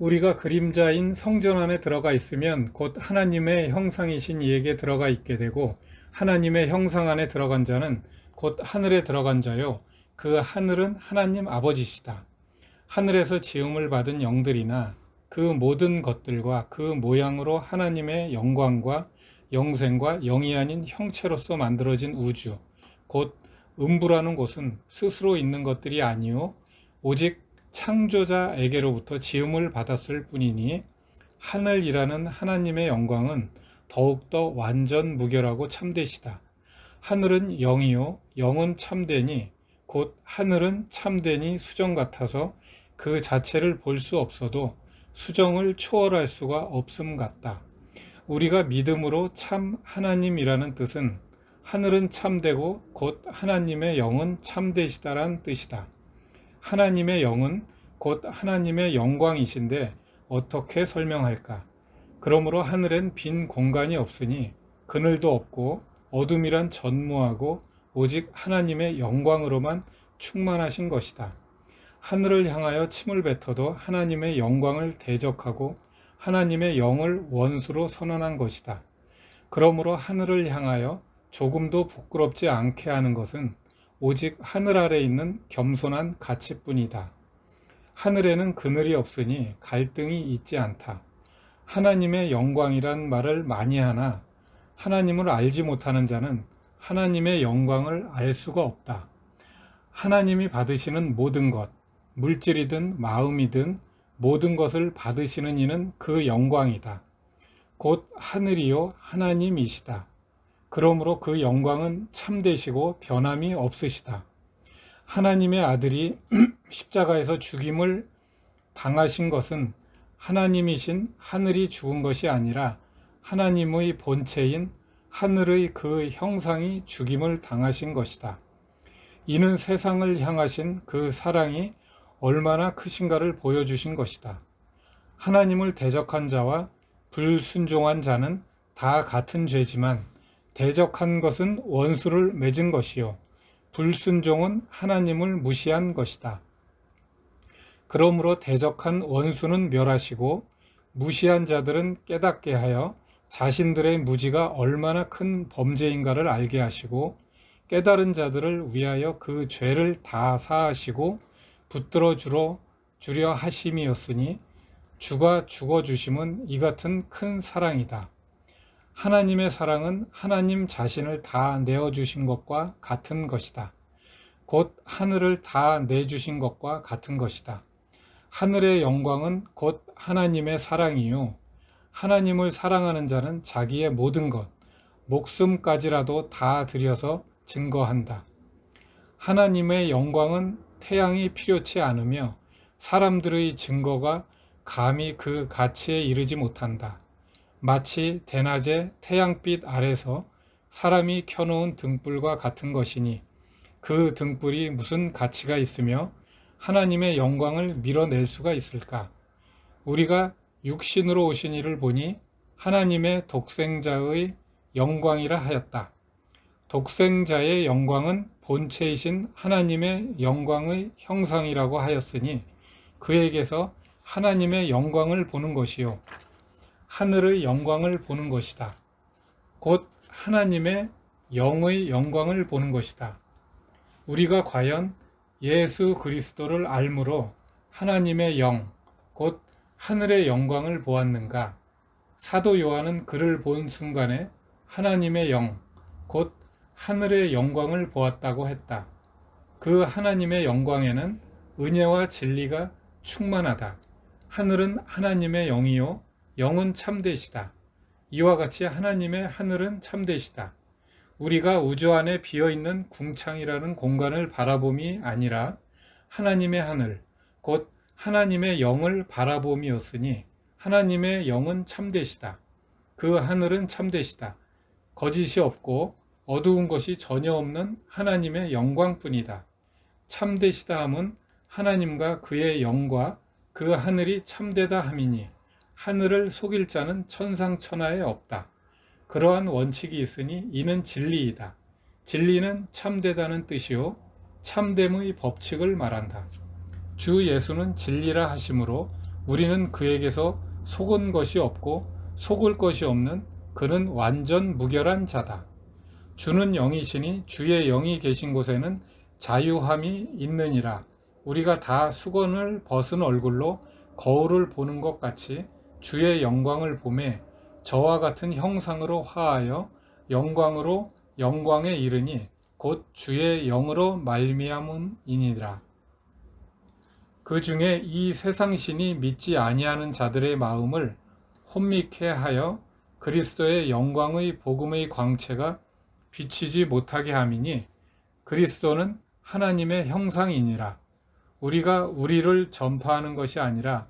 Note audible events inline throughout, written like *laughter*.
우리가 그림자인 성전 안에 들어가 있으면 곧 하나님의 형상이신 이에게 들어가 있게 되고 하나님의 형상 안에 들어간 자는 곧 하늘에 들어간 자요 그 하늘은 하나님 아버지시다. 하늘에서 지음을 받은 영들이나 그 모든 것들과 그 모양으로 하나님의 영광과 영생과 영이 아닌 형체로서 만들어진 우주 곧 음부라는 곳은 스스로 있는 것들이 아니요 오직 창조자에게로부터 지음을 받았을 뿐이니 하늘이라는 하나님의 영광은 더욱더 완전 무결하고 참되시다. 하늘은 영이요 영은 참되니 곧 하늘은 참되니 수정 같아서 그 자체를 볼 수 없어도 수정을 초월할 수가 없음 같다. 우리가 믿음으로 참 하나님이라는 뜻은 하늘은 참되고 곧 하나님의 영은 참되시다란 뜻이다. 하나님의 영은 곧 하나님의 영광이신데 어떻게 설명할까? 그러므로 하늘엔 빈 공간이 없으니 그늘도 없고 어둠이란 전무하고 오직 하나님의 영광으로만 충만하신 것이다. 하늘을 향하여 침을 뱉어도 하나님의 영광을 대적하고 하나님의 영을 원수로 선언한 것이다. 그러므로 하늘을 향하여 조금도 부끄럽지 않게 하는 것은 오직 하늘 아래 있는 겸손한 가치뿐이다. 하늘에는 그늘이 없으니 갈등이 있지 않다. 하나님의 영광이란 말을 많이 하나 하나님을 알지 못하는 자는 하나님의 영광을 알 수가 없다. 하나님이 받으시는 모든 것, 물질이든 마음이든 모든 것을 받으시는 이는 그 영광이다. 곧 하늘이요 하나님이시다. 그러므로 그 영광은 참되시고 변함이 없으시다. 하나님의 아들이 *clears throat* 십자가에서 죽임을 당하신 것은 하나님이신 하늘이 죽은 것이 아니라 하나님의 본체인 하늘의 그 형상이 죽임을 당하신 것이다. 이는 세상을 향하신 그 사랑이 얼마나 크신가를 보여주신 것이다. 하나님을 대적한 자와 불순종한 자는 다 같은 죄지만 대적한 것은 원수를 맺은 것이요. 불순종은 하나님을 무시한 것이다. 그러므로 대적한 원수는 멸하시고 무시한 자들은 깨닫게 하여 자신들의 무지가 얼마나 큰 범죄인가를 알게 하시고 깨달은 자들을 위하여 그 죄를 다 사하시고 붙들어 주러 주려 하심이었으니 주가 죽어 주심은 이 같은 큰 사랑이다. 하나님의 사랑은 하나님 자신을 다 내어 주신 것과 같은 것이다. 곧 하늘을 다 내주신 것과 같은 것이다. 하늘의 영광은 곧 하나님의 사랑이요. 하나님을 사랑하는 자는 자기의 모든 것, 목숨까지라도 다 들여서 증거한다. 하나님의 영광은 태양이 필요치 않으며 사람들의 증거가 감히 그 가치에 이르지 못한다. 마치 대낮에 태양빛 아래서 사람이 켜놓은 등불과 같은 것이니 그 등불이 무슨 가치가 있으며 하나님의 영광을 밀어낼 수가 있을까? 우리가 육신으로 오신 이를 보니 하나님의 독생자의 영광이라 하였다. 독생자의 영광은 본체이신 하나님의 영광의 형상이라고 하였으니 그에게서 하나님의 영광을 보는 것이요. 하늘의 영광을 보는 것이다. 곧 하나님의 영의 영광을 보는 것이다. 우리가 과연 예수 그리스도를 알므로 하나님의 영, 곧 하늘의 영광을 보았는가? 사도 요한은 그를 본 순간에 하나님의 영, 곧 하늘의 영광을 보았다고 했다. 그 하나님의 영광에는 은혜와 진리가 충만하다. 하늘은 하나님의 영이요, 영은 참되시다. 이와 같이 하나님의 하늘은 참되시다. 우리가 우주 안에 비어 있는 궁창이라는 공간을 바라봄이 아니라 하나님의 하늘, 곧 하나님의 영을 바라봄이었으니 하나님의 영은 참되시다. 그 하늘은 참되시다. 거짓이 없고 어두운 것이 전혀 없는 하나님의 영광뿐이다. 참되시다 함은 하나님과 그의 영과 그 하늘이 참되다 함이니 하늘을 속일 자는 천상천하에 없다. 그러한 원칙이 있으니 이는 진리이다. 진리는 참되다는 뜻이요 참됨의 법칙을 말한다. 주 예수는 진리라 하심으로 우리는 그에게서 속은 것이 없고 속을 것이 없는 그는 완전 무결한 자다. 주는 영이시니 주의 영이 계신 곳에는 자유함이 있느니라. 우리가 다 수건을 벗은 얼굴로 거울을 보는 것 같이 주의 영광을 보매 저와 같은 형상으로 화하여 영광으로 영광에 이르니 곧 주의 영으로 말미암음이니라. 그 중에 이 세상 신이 믿지 아니하는 자들의 마음을 혼미케 하여 그리스도의 영광의 복음의 광채가 비치지 못하게 함이니 그리스도는 하나님의 형상이니라. 우리가 우리를 전파하는 것이 아니라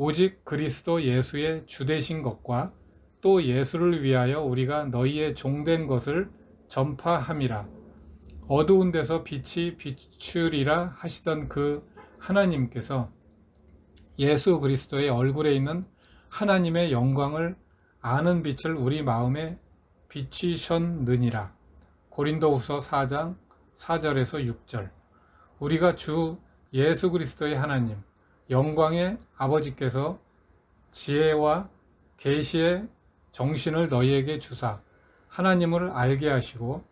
오직 그리스도 예수의 주되신 것과 또 예수를 위하여 우리가 너희의 종된 것을 전파함이라. 어두운 데서 빛이 비추리라 하시던 그 하나님께서 예수 그리스도의 얼굴에 있는 하나님의 영광을 아는 빛을 우리 마음에 비치셨느니라. 고린도후서 4장 4절에서 6절. 우리가 주 예수 그리스도의 하나님, 영광의 아버지께서 지혜와 계시의 정신을 너희에게 주사 하나님을 알게 하시고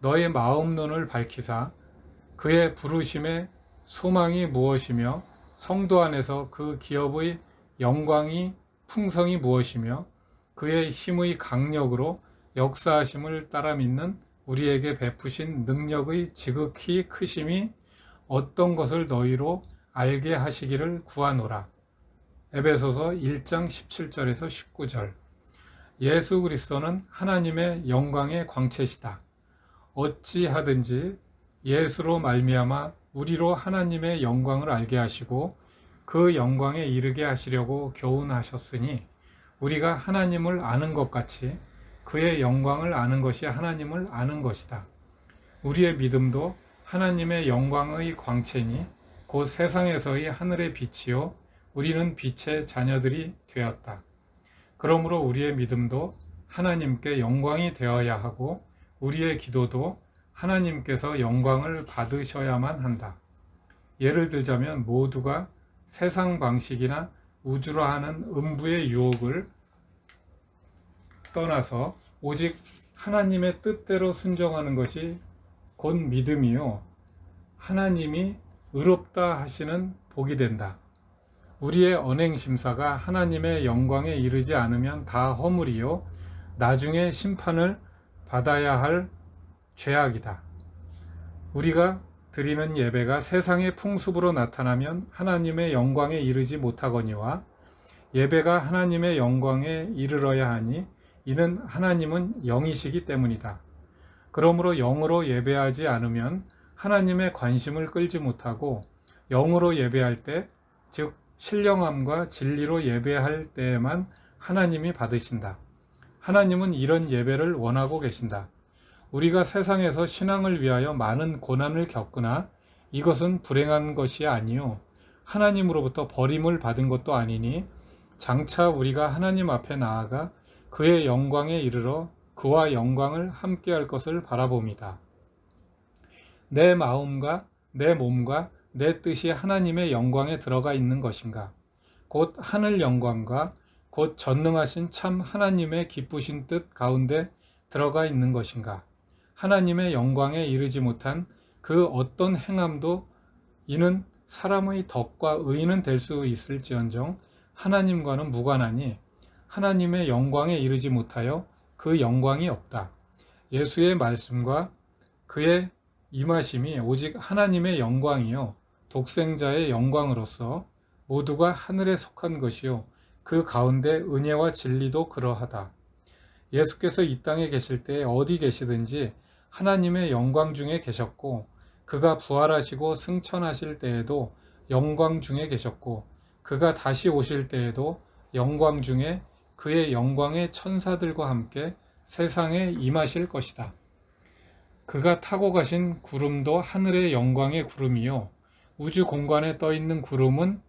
너의 마음 눈을 밝히사 그의 부르심의 소망이 무엇이며 성도 안에서 그 기업의 영광이 풍성이 무엇이며 그의 힘의 강력으로 역사하심을 따라 믿는 우리에게 베푸신 능력의 지극히 크심이 어떤 것을 너희로 알게 하시기를 구하노라. 에베소서 1장 17절에서 19절. 예수 그리스도는 하나님의 영광의 광채시다. 어찌하든지 예수로 말미암아 우리로 하나님의 영광을 알게 하시고 그 영광에 이르게 하시려고 교훈하셨으니 우리가 하나님을 아는 것 같이 그의 영광을 아는 것이 하나님을 아는 것이다. 우리의 믿음도 하나님의 영광의 광채니 곧 세상에서의 하늘의 빛이요 우리는 빛의 자녀들이 되었다. 그러므로 우리의 믿음도 하나님께 영광이 되어야 하고 우리의 기도도 하나님께서 영광을 받으셔야만 한다. 예를 들자면 모두가 세상 방식이나 우주로 하는 음부의 유혹을 떠나서 오직 하나님의 뜻대로 순종하는 것이 곧 믿음이요. 하나님이 의롭다 하시는 복이 된다. 우리의 언행 심사가 하나님의 영광에 이르지 않으면 다 허물이요. 나중에 심판을 받아야 할 죄악이다. 우리가 드리는 예배가 세상의 풍습으로 나타나면 하나님의 영광에 이르지 못하거니와 예배가 하나님의 영광에 이르러야 하니 이는 하나님은 영이시기 때문이다. 그러므로 영으로 예배하지 않으면 하나님의 관심을 끌지 못하고 영으로 예배할 때, 즉 신령함과 진리로 예배할 때에만 하나님이 받으신다. 하나님은 이런 예배를 원하고 계신다. 우리가 세상에서 신앙을 위하여 많은 고난을 겪으나 이것은 불행한 것이 아니요 하나님으로부터 버림을 받은 것도 아니니 장차 우리가 하나님 앞에 나아가 그의 영광에 이르러 그와 영광을 함께할 것을 바라봅니다. 내 마음과 내 몸과 내 뜻이 하나님의 영광에 들어가 있는 것인가? 곧 하늘 영광과 곧 전능하신 참 하나님의 기쁘신 뜻 가운데 들어가 있는 것인가? 하나님의 영광에 이르지 못한 그 어떤 행함도 이는 사람의 덕과 의는 될수 있을지언정 하나님과는 무관하니 하나님의 영광에 이르지 못하여 그 영광이 없다. 예수의 말씀과 그의 임하심이 오직 하나님의 영광이요 독생자의 영광으로서 모두가 하늘에 속한 것이요 그 가운데 은혜와 진리도 그러하다. 예수께서 이 땅에 계실 때 어디 계시든지 하나님의 영광 중에 계셨고 그가 부활하시고 승천하실 때에도 영광 중에 계셨고 그가 다시 오실 때에도 영광 중에 그의 영광의 천사들과 함께 세상에 임하실 것이다. 그가 타고 가신 구름도 하늘의 영광의 구름이요 우주 공간에 떠 있는 구름은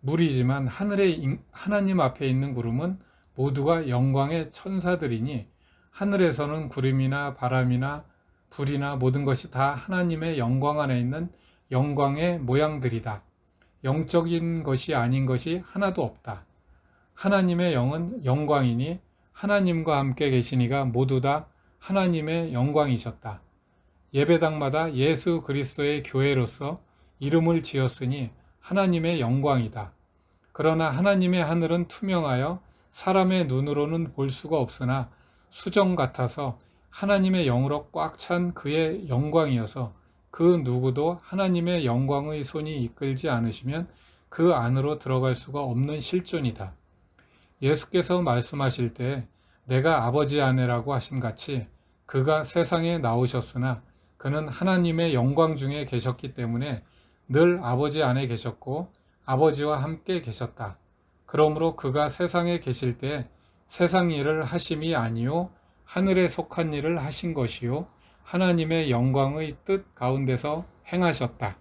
물이지만 하늘의 하나님 앞에 있는 구름은 모두가 영광의 천사들이니 하늘에서는 구름이나 바람이나 불이나 모든 것이 다 하나님의 영광 안에 있는 영광의 모양들이다. 영적인 것이 아닌 것이 하나도 없다. 하나님의 영은 영광이니 하나님과 함께 계시니가 모두 다 하나님의 영광이셨다. 예배당마다 예수 그리스도의 교회로서 이름을 지었으니 하나님의 영광이다. 그러나 하나님의 하늘은 투명하여 사람의 눈으로는 볼 수가 없으나 수정 같아서 하나님의 영으로 꽉 찬 그의 영광이어서 그 누구도 하나님의 영광의 손이 이끌지 않으시면 그 안으로 들어갈 수가 없는 실존이다. 예수께서 말씀하실 때 내가 아버지 아내라고 하심 같이 그가 세상에 나오셨으나 그는 하나님의 영광 중에 계셨기 때문에 늘 아버지 안에 계셨고 아버지와 함께 계셨다. 그러므로 그가 세상에 계실 때 세상 일을 하심이 아니요 하늘에 속한 일을 하신 것이요 하나님의 영광의 뜻 가운데서 행하셨다.